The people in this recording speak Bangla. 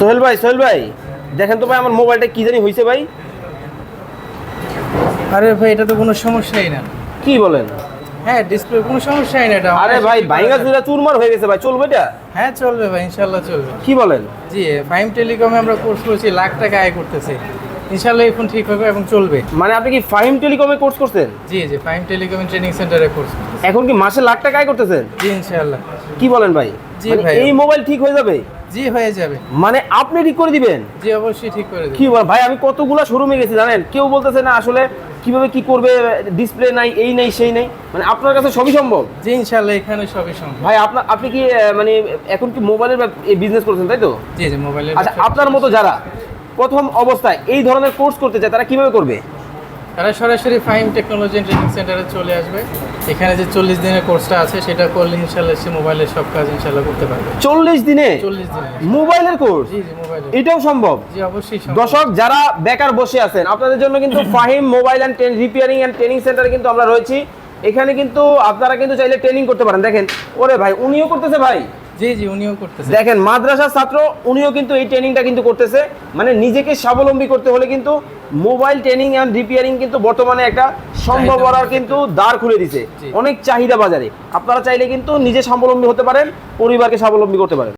সোহেল ভাই সোহেল ভাই দেখেন তো ভাই আমার মোবাইলটা কি জানি হয়েছে ভাই। আরে ভাই এটা তো কোনো সমস্যাই না। কি বলেন? হ্যাঁ ডিসপ্লে কোনো সমস্যাই না এটা। আরে ভাই ভাইঙ্গা চুরা চুরমার হয়ে গেছে ভাই চলবে এটা? হ্যাঁ চলবে ভাই ইনশাল্লাহ চলবে। কি বলেন? জি ফাইম টেলিকমে আমরা কোর্স করেছি লাখ টাকা আয় করতেছি। ইনশাল্লাহ এই ফোন ঠিক হবে এবং চলবে। মানে আপনি কি ফাইম টেলিকমে কোর্স করছেন? জি জি ফাইম টেলিকম ট্রেনিং সেন্টারে কোর্স এখন কি মাসে লাখ টাকা আয় করতেছেন? জি ইনশাল্লাহ কি বলেন ভাই? জি মানে ভাই। এই মোবাইল ঠিক হয়ে যাবে? জি হয়ে যাবে। মানে আপনি ঠিক করে দিবেন? জি অবশ্যই ঠিক করে কি বল ভাই আমি কতগুলা শোরুমে গেছি জানেন? কেউ বলতেছে না আসলে কীভাবে কি করবে ডিসপ্লে নাই এই নেই সেই নেই। মানে আপনার কাছে সবই সম্ভব? জি ইনশাল্লাহ এখানে সবই সম্ভব। ভাই আপনার আপনি কি মানে এখন কি মোবাইলের বিজনেস করছেন তাই তো? জি জি মোবাইলের আচ্ছা আপনার মতো যারা প্রথম অবস্থায় এই ধরনের কোর্স করতে চায় তারা কীভাবে করবে? তারা সরাসরি ফাইম টেকনোলজি ট্রেনিং সেন্টারে চলে আসবে। এখানে যে চল্লিশ দিনের কোর্সটা আছে সেটা করলে ইনশাল্লাহ সে মোবাইলের সব কাজ ইনশাল্লাহ করতে পারবে। চল্লিশ দিনে? চল্লিশ দিনে। মোবাইলের কোর্স? এটাও সম্ভব? জি অবশ্যই দর্শক যারা বেকার বসে আছেন আপনাদের জন্য কিন্তু Fahim mobile and repairing and training সেন্টারে কিন্তু আমরা রয়েছি। এখানে কিন্তু আপনারা কিন্তু চাইলে ট্রেনিং করতে পারেন। দেখেন ওরে ভাই উনিও করতেছে ভাই। জি জি উনিও করতেছে। দেখেন মাদ্রাসা ছাত্র উনিও কিন্তু এই ট্রেনিংটা কিন্তু করতেছে। মানে নিজেকে স্বাবলম্বী করতে হলে কিন্তু মোবাইল ট্রেনিং অ্যান্ড রিপেয়ারিং কিন্তু বর্তমানে একটা সম্ভব করার কিন্তু দ্বার খুলে দিছে। অনেক চাহিদা বাজারে। আপনারা চাইলে কিন্তু নিজে স্বাবলম্বী হতে পারেন পরিবারকে স্বাবলম্বী করতে পারেন।